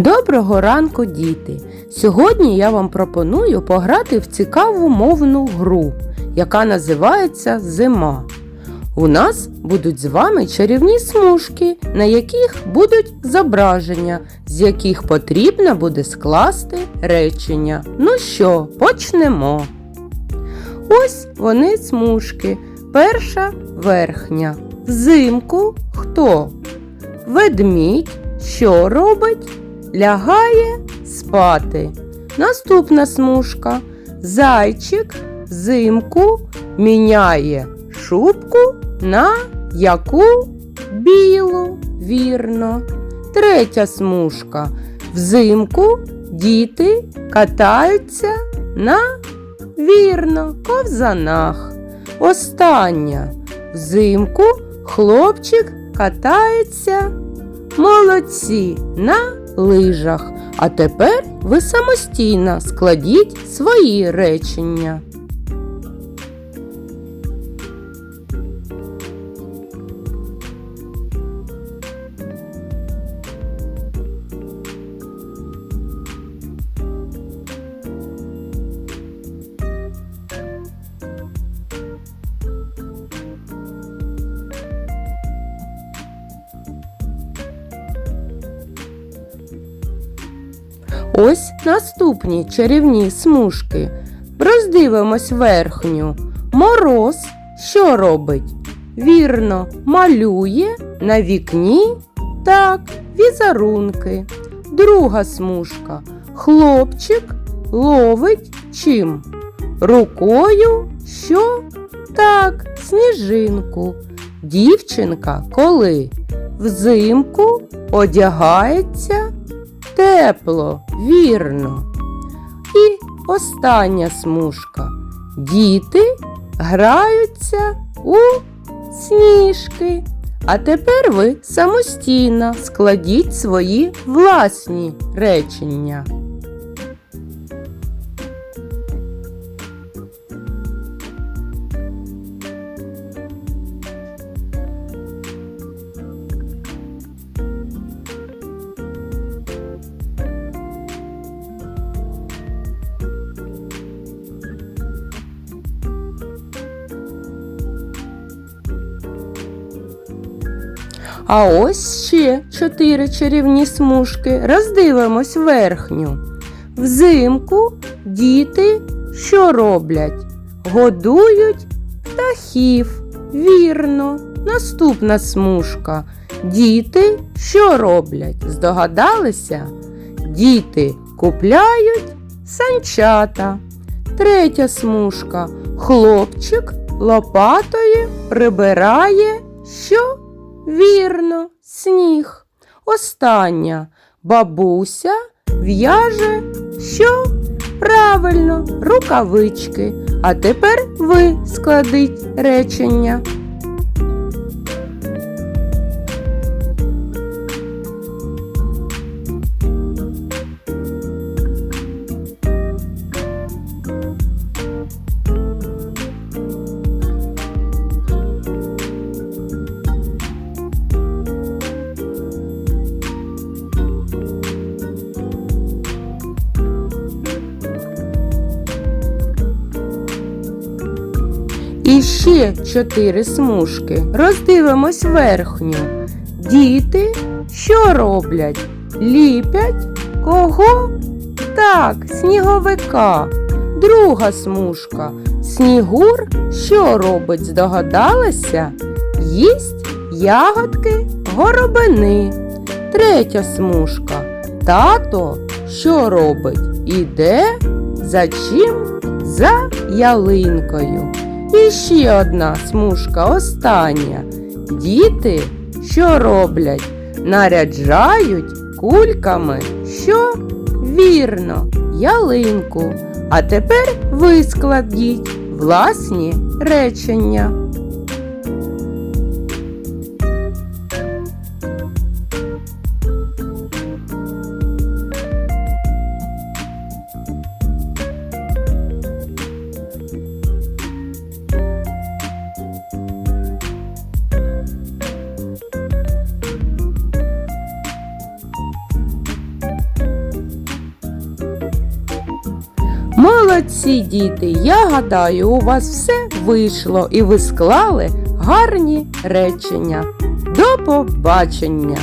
Доброго ранку, діти! Сьогодні я вам пропоную пограти в цікаву мовну гру, яка називається Зима. У нас будуть з вами чарівні смужки, на яких будуть зображення, з яких потрібно буде скласти речення. Ну що, почнемо. Ось вони смужки. Перша верхня. Взимку хто? Ведмідь що робить? Лягає спати. Наступна смужка. Зайчик взимку міняє шубку на яку білу. Вірно. Третя смужка. Взимку діти катаються на вірно ковзанах. Остання. Взимку хлопчик катається. Молодці на лижах. А тепер ви самостійно складіть свої речення. Ось наступні чарівні смужки. Роздивимось верхню. Мороз що робить? Вірно, малює на вікні так, візерунки. Друга смужка. Хлопчик ловить чим? Рукою що? Так, сніжинку. Дівчинка коли? Взимку одягається тепло, вірно. І остання смужка. Діти граються у сніжки. А тепер ви самостійно складіть свої власні речення. А ось ще чотири чарівні смужки. Роздивимось верхню. Взимку діти що роблять? Годують птахів. Вірно. Наступна смужка. Діти що роблять? Здогадалися? Діти купляють санчата. Третя смужка. Хлопчик лопатою прибирає що? Вірно, сніг. Остання бабуся в'яже що? Правильно, рукавички. А тепер ви складіть речення. Ще чотири смужки. Роздивимось верхню. Діти що роблять? Ліпять кого? Так, сніговика. Друга смужка. Снігур що робить? Здогадалася? Їсть ягодки горобини. Третя смужка. Тато що робить? Іде за чим? За ялинкою. І ще одна смужка остання. Діти що роблять? Наряджають кульками, що вірно, ялинку. А тепер ви складіть власні речення. Молодці діти, я гадаю, у вас все вийшло і ви склали гарні речення. До побачення!